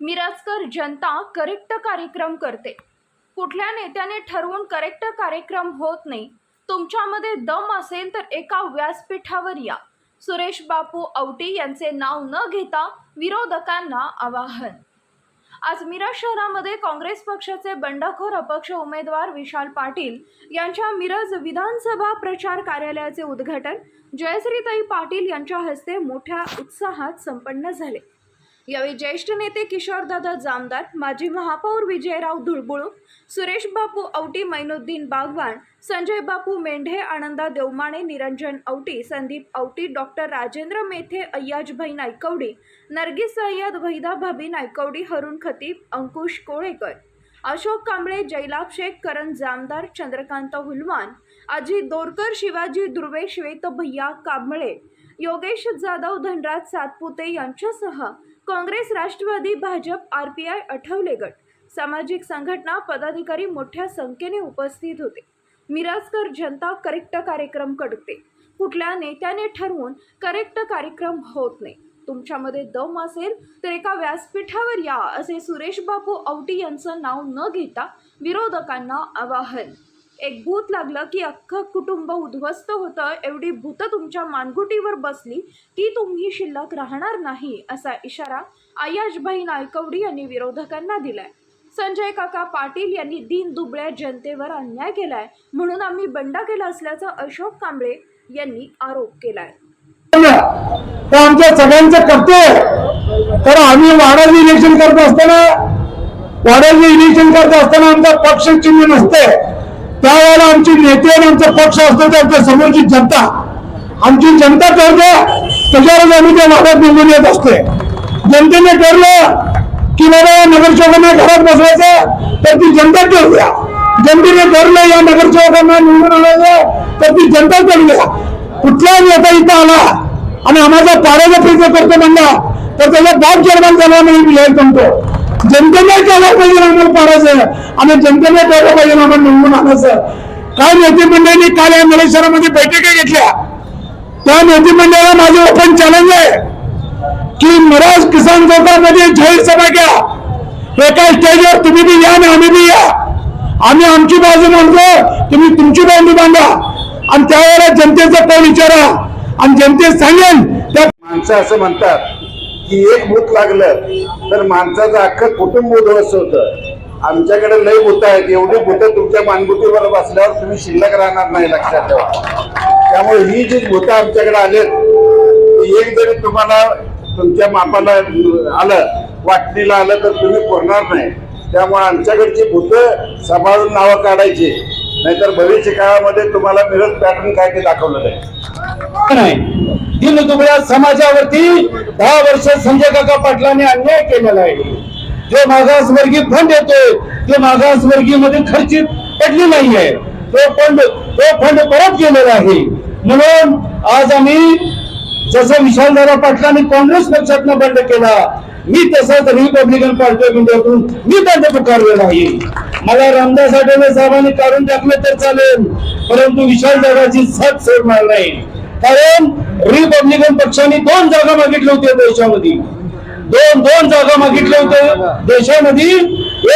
मिराजकर जनता correct कार्यक्रम करते. कुठल्या नेत्याने ठरवून करेक्ट कार्यक्रम होत नाही तुमच्यामध्ये दम असेल तर एका व्यासपीठावर या. सुरेश बापू औटी यांचे नाव न घेता विरोधकांना आवाहन. आज मिरज शहरामध्ये काँग्रेस पक्षाचे बंडखोर अपक्ष उमेदवार विशाल पाटील यांच्या मिरज विधानसभा प्रचार कार्यालयाचे उद्घाटन जयश्रीताई पाटील यांच्या हस्ते मोठ्या उत्साहात संपन्न झाले. यावेळी ज्येष्ठ नेते किशोरदादा जामदार माजी महापौर विजयराव धुळबुळू सुरेश बापू औटी मैनुद्दीन बागवान संजय बापू मेंढे आनंदा देवमाणे निरंजन औटी संदीप औटी डॉक्टर राजेंद्र मेथे अय्याजभाई नायकवडी नरगिस सय्यद वहिदा भाभी नायकवडी हरुण खतीब अंकुश कोळेकर अशोक कांबळे जैलाब शेख करण जामदार चंद्रकांत हुलवान अजित दोरकर शिवाजी दुर्वे श्वेत भैया कांबळे योगेश जाधव धनराज सातपुते यांच्यासह Congress Rashtravadi Bhajap R P I Athawale गट. सामाजिक संघटना पदाधिकारी मोठ्या संख्येने उपस्थित होते. मिराजकर जनता करेक्ट कार्यक्रम करते कुठल्या नेत्याने ठरवून करेक्ट कार्यक्रम होत नाही. तुमच्यामध्ये दम असेल तर एका व्यासपीठावर या असे सुरेश बापू औटी यांचं नाव न घेता विरोधकांना आवाहन. एक भूत लागलं की अख्खं कुटुंब उद्ध्वस्त होतं. एवढी भूतं तुमच्या मानगुटीवर बसली की तुम्ही शिल्लक राहणार नाही असा इशारा आयाजभाई नायकवडी यांनी विरोधकांना दिलाय. संजय काका पाटील यांनी दीन दुबळ्या जनतेवर अन्याय केलाय. म्हणून आम्ही बंडा केला असल्याचा अशोक कांबळे यांनी आरोप केलाय. आमच्या सगळ्यांचं कर्तव्य तर आम्ही वाड्याचं इलेक्शन करत असताना वाड्याचं इलेक्शन करत असताना आमचा पक्ष चिन्ह नसते त्यावेळेला आमची नेते आणि आमचा पक्ष असतो ते आमच्या समोरची जनता. आमची जनता ठरते त्याच्यावरच आम्ही त्या वाड्यात निवडून येत असते. जनतेने ठरलं की बाबा नगरसेवकांना घरात बसवायचं तर ती जनता ठरल्या जनतेने ठरलं या नगरसेवकांना निवडून आणायचं तर ती जनता ठरल्या कुठलाही नेता इथं आला आणि आम्हाला पाण्याचा प्रयत्न करतो म्हणला तर त्याचा बाप चेअरमॅन झाला म्हणून मी जनतेने केलं पाहिजे आम्हाला पाडायचं. आणि जनतेने केलं पाहिजे आम्हाला निवडून आणायचं. काय नेते मंडळींनी काल या नरेश्वरामध्ये बैठका घेतल्या. त्या नेते मंडळाला माझं ओपन चॅलेंज आहे. की मराज किसान चौकामध्ये जाहीर सभा घ्या. एका स्टेजवर तुम्ही बी या आणि आम्ही बी या. आम्ही आमची बाजू मांडतो तुम्ही तुमची बाजू मांडा. आणि त्यावेळेला जनतेचा कौल विचारा? आणि जनतेत सांगेल त्या माणसं असं म्हणतात की एक भूत लागलं तर माणसाचं अख्खं कुटुंब उद्ध्वस्त होतं. आमच्याकडे लय भूत आहेत. एवढी भूतं तुमच्या मानगुटीवर बसल्यावर तुम्ही शिल्लक राहणार नाही लक्षात ठेवा. त्यामुळे ही जी भूतं आमच्याकडे आलेत ती एक जरी तुम्हाला तुमच्या मापाला आलं वाटणीला आलं तर तुम्ही पुरणार नाही. त्यामुळे आमच्याकडची भूतं सांभाळून नावं काढायची. नाहीतर भविष्य काळामध्ये तुम्हाला मिळत पॅटर्न काय ते दाखवलं जाईल. नाही. दिनदुबळ्या समाजावरती दहा वर्ष संजय काका पाटलांनी अन्याय केलेला आहे. जो मागासवर्गीय फंड येतोय ते मागासवर्गीयमध्ये खर्चित पडली नाहीये तो फंड तो फंड परत गेलेला आहे. म्हणून आज आम्ही जसं विशालदादा पाटलांनी काँग्रेस पक्षातनं बंड केला मी तसंच रिपब्लिकन पार्टी ऑफ इंडियातून मी बंड पुकारलेला आहे मला रामदास आठवले साहेबांनी काढून टाकलं तर चालेल परंतु विशाल दादाची साथ सोडणार नाही. कारण रिपब्लिकन पक्षाने दोन जागा मागितल्या होत्या देशामध्ये. दोन दोन जागा मागितल्या होत्या देशामध्ये.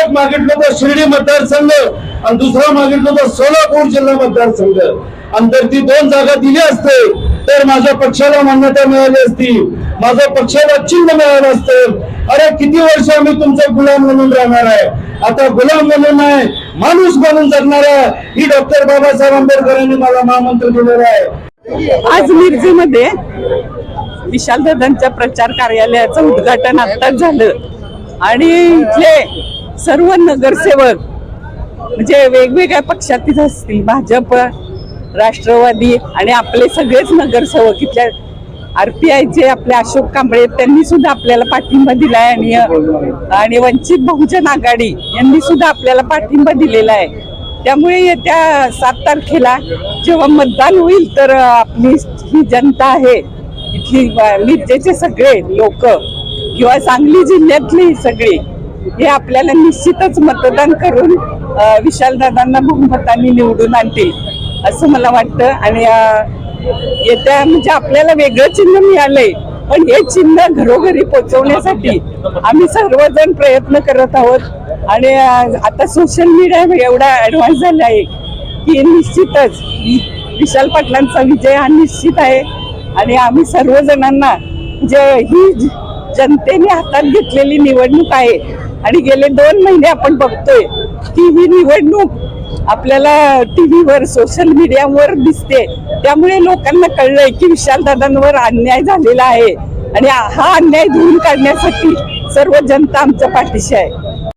एक मागितलं होतं शिर्डी मतदारसंघ आणि दुसरा मागितलं होतं सोलापूर जिल्हा मतदारसंघ. आणि जर ती दोन जागा दिली असते तर माझ्या पक्षाला मान्यता मिळाली असती. माझ्या पक्षाला चिन्ह मिळालं असतं. अरे किती वर्ष आम्ही तुमचा गुलाम म्हणून राहणार आहे? आता गुलाम म्हणून नाही माणूस म्हणून जगणार आहे. ही डॉक्टर बाबासाहेब आंबेडकरांनी मला महामंत्र दिलेला आहे. आज मिरजीमध्ये विशाल दादांच्या प्रचार कार्यालयाचं उद्घाटन आताच झालं. आणि इथले सर्व नगरसेवक म्हणजे वेगवेगळ्या पक्षातील असतील भाजप राष्ट्रवादी आणि आपले सगळेच नगरसेवक इथल्या आर पी आयचे आपले अशोक कांबळे त्यांनी सुद्धा आपल्याला पाठिंबा दिलाय आणि आणि वंचित बहुजन आघाडी यांनी सुद्धा आपल्याला पाठिंबा दिलेला आहे. त्यामुळे येत्या सात तारखेला जेव्हा मतदान होईल तर आपली ही जनता आहे इथली मिरजेचे सगळे लोक किंवा सांगली जिल्ह्यातली सगळी हे आपल्याला निश्चितच मतदान करून विशालदादांना बहुमताने निवडून आणतील. असं मला वाटतं. आणि येत्या म्हणजे आपल्याला वेगळं चिन्ह मिळालंय. पण हे चिन्ह घरोघरी पोहोचवण्यासाठी आम्ही सर्वजण प्रयत्न करत आहोत. आणि आता सोशल मीडिया एवढा ऍडव्हान्स झाला आहे की निश्चितच विशाल पाटलांचा विजय हा निश्चित आहे. आणि आम्ही सर्वजणांना जे ही जनतेने हातात घेतलेली निवडणूक आहे. आणि गेले दोन महिने आपण बघतोय की ही निवडणूक आपल्याला टीव्हीवर सोशल मीडियावर दिसते. त्यामुळे लोकांना कळलंय की विशालदादांवर अन्याय झालेला आहे. आणि हा अन्याय धुवून काढण्यासाठी सर्व जनता आमच्या पाठीशी आहे.